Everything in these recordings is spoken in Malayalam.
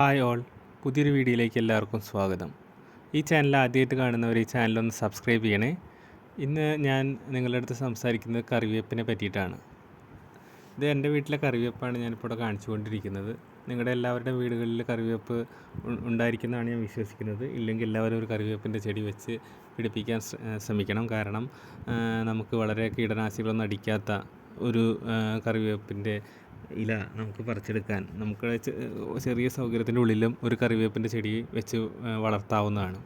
Hi all. പുതിയൊരു വീഡിയോയിലേക്ക് എല്ലാവർക്കും സ്വാഗതം. ഈ ചാനൽ ആദ്യമായിട്ട് കാണുന്നവർ ഈ ചാനലൊന്ന് സബ്സ്ക്രൈബ് ചെയ്യണേ. ഇന്ന് ഞാൻ നിങ്ങളുടെ അടുത്ത് സംസാരിക്കുന്നത് കറിവേപ്പിനെ പറ്റിയിട്ടാണ്. ഇത് എന്റെ വീട്ടിലെ കറിവേപ്പാണ് ഞാനിപ്പോൾ ഇവിടെ കാണിച്ചു കൊണ്ടിരിക്കുന്നത് നിങ്ങളുടെ എല്ലാവരുടെയും വീടുകളിൽ കറിവേപ്പ് ഉണ്ടായിരിക്കുന്നതാണ് ഞാൻ വിശ്വസിക്കുന്നത്. ഇല്ലെങ്കിൽ എല്ലാവരും ഒരു കറിവേപ്പിന്റെ ചെടി വെച്ച് പിടിപ്പിക്കാൻ ശ്രമിക്കണം. കാരണം നമുക്ക് വളരെ കീടനാശികളൊന്നും അടിക്കാത്ത ഒരു കറിവേപ്പിന്റെ ഇല നമുക്ക് പറിച്ചെടുക്കാൻ നമുക്ക് ചെറിയ സൗകര്യത്തിന്റെ ഉള്ളിലും ഒരു കറിവേപ്പിന്റെ ചെടി വെച്ച് വളർത്താവുന്നതാണ്.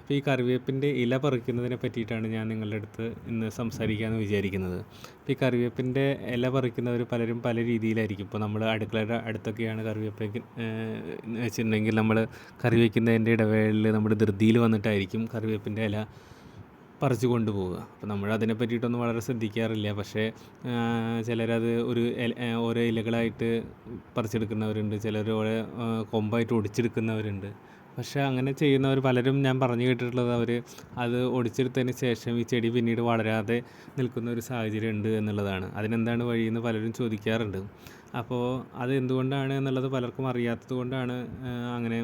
അപ്പോൾ ഈ കറിവേപ്പിന്റെ ഇല പറിക്കുന്നതിനെ പറ്റിയിട്ടാണ് ഞാൻ നിങ്ങളുടെ അടുത്ത് ഇന്ന് സംസാരിക്കാമെന്ന് വിചാരിക്കുന്നത്. അപ്പോൾ ഈ കറിവേപ്പിന്റെ ഇല പറിക്കുന്നവർ പലരും പല രീതിയിലായിരിക്കും. ഇപ്പോൾ നമ്മൾ അടുക്കളയുടെ അടുത്തൊക്കെയാണ് കറിവേപ്പ് വെച്ചിട്ടുണ്ടെങ്കിൽ നമ്മൾ കറി വയ്ക്കുന്നതിന്റെ ഇടവേളയിൽ നമ്മുടെ ധൃതിയിൽ വന്നിട്ടായിരിക്കും കറിവേപ്പിന്റെ ഇല പറിച്ചു കൊണ്ടുപോവുക. അപ്പോൾ നമ്മൾ അതിനെ പറ്റിയിട്ടൊന്നും വളരെ ശ്രദ്ധിക്കാറില്ല. പക്ഷേ ചിലരത് ഒരു ഓരോ ഇലകളായിട്ട് പറിച്ചെടുക്കുന്നവരുണ്ട്. ചിലർ ഓരോ കൊമ്പായിട്ട് ഒടിച്ചെടുക്കുന്നവരുണ്ട്. പക്ഷേ അങ്ങനെ ചെയ്യുന്നവർ പലരും ഞാൻ പറഞ്ഞു കേട്ടിട്ടുള്ളത് അവർ അത് ഒടിച്ചെടുത്തതിന് ശേഷം ഈ ചെടി പിന്നീട് വളരാതെ നിൽക്കുന്ന ഒരു സാഹചര്യം ഉണ്ട് എന്നുള്ളതാണ്. അതിനെന്താണ് വഴിയെന്ന് പലരും ചോദിക്കാറുണ്ട്. അപ്പോൾ അത് എന്തുകൊണ്ടാണ് എന്നുള്ളത് പലർക്കും അറിയാത്തത് കൊണ്ടാണ് അങ്ങനെ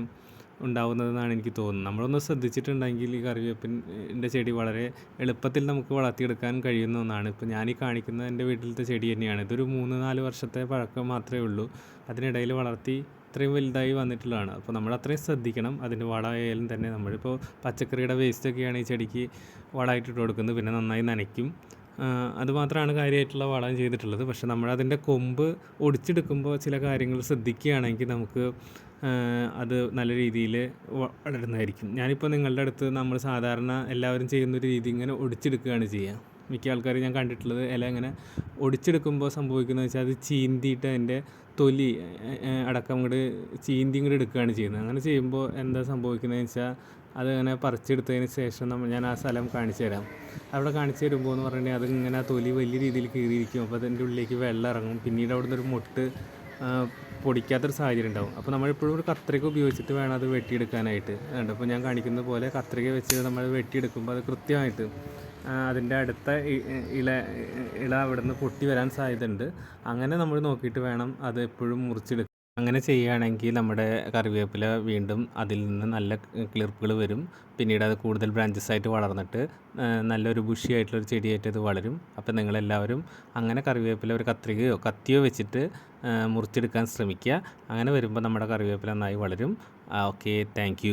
ഉണ്ടാവുന്നതെന്നാണ് എനിക്ക് തോന്നുന്നത്. നമ്മളൊന്ന് ശ്രദ്ധിച്ചിട്ടുണ്ടെങ്കിൽ ഈ കറിവേപ്പിന്റെ ചെടി വളരെ എളുപ്പത്തിൽ നമുക്ക് വളർത്തിയെടുക്കാൻ കഴിയുന്ന ഒന്നാണ്. ഇപ്പോൾ ഞാൻ ഈ കാണിക്കുന്നത് എന്റെ വീട്ടിലത്തെ ചെടി തന്നെയാണ്. ഇതൊരു മൂന്ന് നാല് വർഷത്തെ പഴക്കം മാത്രമേ ഉള്ളൂ. അതിനിടയിൽ വളർത്തി ഇത്രയും വലുതായി വന്നിട്ടുള്ളതാണ്. അപ്പോൾ നമ്മൾ അത്രയും ശ്രദ്ധിക്കണം. അതിന്റെ വളമായാലും തന്നെ നമ്മളിപ്പോൾ പച്ചക്കറിയുടെ വേസ്റ്റൊക്കെയാണ് ഈ ചെടിക്ക് വളമായിട്ട് ഇട്ട് കൊടുക്കുന്നത്. പിന്നെ നന്നായി നനയ്ക്കും. അതുമാത്രമാണ് കാര്യമായിട്ടുള്ള വളം ചെയ്തിട്ടുള്ളത്. പക്ഷെ നമ്മളതിന്റെ കൊമ്പ് ഒടിച്ചെടുക്കുമ്പോൾ ചില കാര്യങ്ങൾ ശ്രദ്ധിക്കുകയാണെങ്കിൽ നമുക്ക് അത് നല്ല രീതിയിൽ വളരുന്നതായിരിക്കും. ഞാനിപ്പോൾ നിങ്ങളുടെ അടുത്ത് നമ്മൾ സാധാരണ എല്ലാവരും ചെയ്യുന്ന ഒരു രീതി ഇങ്ങനെ ഒടിച്ചെടുക്കുകയാണ് ചെയ്യുക. മിക്ക ആൾക്കാരും ഞാൻ കണ്ടിട്ടുള്ളത് ഇല ഇങ്ങനെ ഒടിച്ചെടുക്കുമ്പോൾ സംഭവിക്കുന്നത് വെച്ചാൽ അത് ചീന്തിയിട്ട് അതിന്റെ തൊലി അടക്കം ഇങ്ങോട്ട് ചീന്തി ഇങ്ങോട്ട് എടുക്കുകയാണ് ചെയ്യുന്നത്. അങ്ങനെ ചെയ്യുമ്പോൾ എന്താ സംഭവിക്കുന്നതെന്ന് വെച്ചാൽ അതങ്ങനെ പറിച്ചെടുത്തതിന് ശേഷം നമ്മൾ ഞാൻ ആ സ്ഥലം കാണിച്ചു തരാം. അവിടെ കാണിച്ചു തരുമ്പോൾ എന്ന് പറഞ്ഞിട്ടുണ്ടെങ്കിൽ അതിങ്ങനെ തൊലി വലിയ രീതിയിൽ കീറിയിരിക്കും. അപ്പോൾ അതിന്റെ ഉള്ളിലേക്ക് വെള്ളം ഇറങ്ങും. പിന്നീട് അവിടെ നിന്നൊരു മുട്ട് പൊടിക്കാത്തൊരു സാഹചര്യം ഉണ്ടാവും. അപ്പോൾ നമ്മളെപ്പോഴും ഒരു കത്രിക ഉപയോഗിച്ചിട്ട് വേണം അത് വെട്ടിയെടുക്കാനായിട്ട്. അപ്പോൾ ഞാൻ കാണിക്കുന്ന പോലെ കത്രിക വെച്ച് നമ്മൾ വെട്ടിയെടുക്കുമ്പോൾ അത് കൃത്യമായിട്ട് അതിന്റെ അടുത്ത ഇല ഇല അവിടെ നിന്ന് പൊട്ടി വരാൻ സാധ്യതയുണ്ട്. അങ്ങനെ നമ്മൾ നോക്കിയിട്ട് വേണം അത് എപ്പോഴും മുറിച്ചെടുക്കുക അങ്ങനെ ചെയ്യുകയാണെങ്കിൽ നമ്മുടെ കറിവേപ്പില വീണ്ടും അതിൽ നിന്ന് നല്ല കിളിർപ്പുകൾ വരും. പിന്നീട് അത് കൂടുതൽ ബ്രാഞ്ചസ് ആയിട്ട് വളർന്നിട്ട് നല്ലൊരു ബുഷി ആയിട്ടുള്ളൊരു ചെടിയായിട്ട് അത് വളരും. അപ്പോൾ നിങ്ങളെല്ലാവരും അങ്ങനെ കറിവേപ്പില ഒരു കത്രികയോ കത്തിയോ വെച്ചിട്ട് മുറിച്ചെടുക്കാൻ ശ്രമിക്കുക. അങ്ങനെ വരുമ്പോൾ നമ്മുടെ കറിവേപ്പില നന്നായി വളരും. Okay thank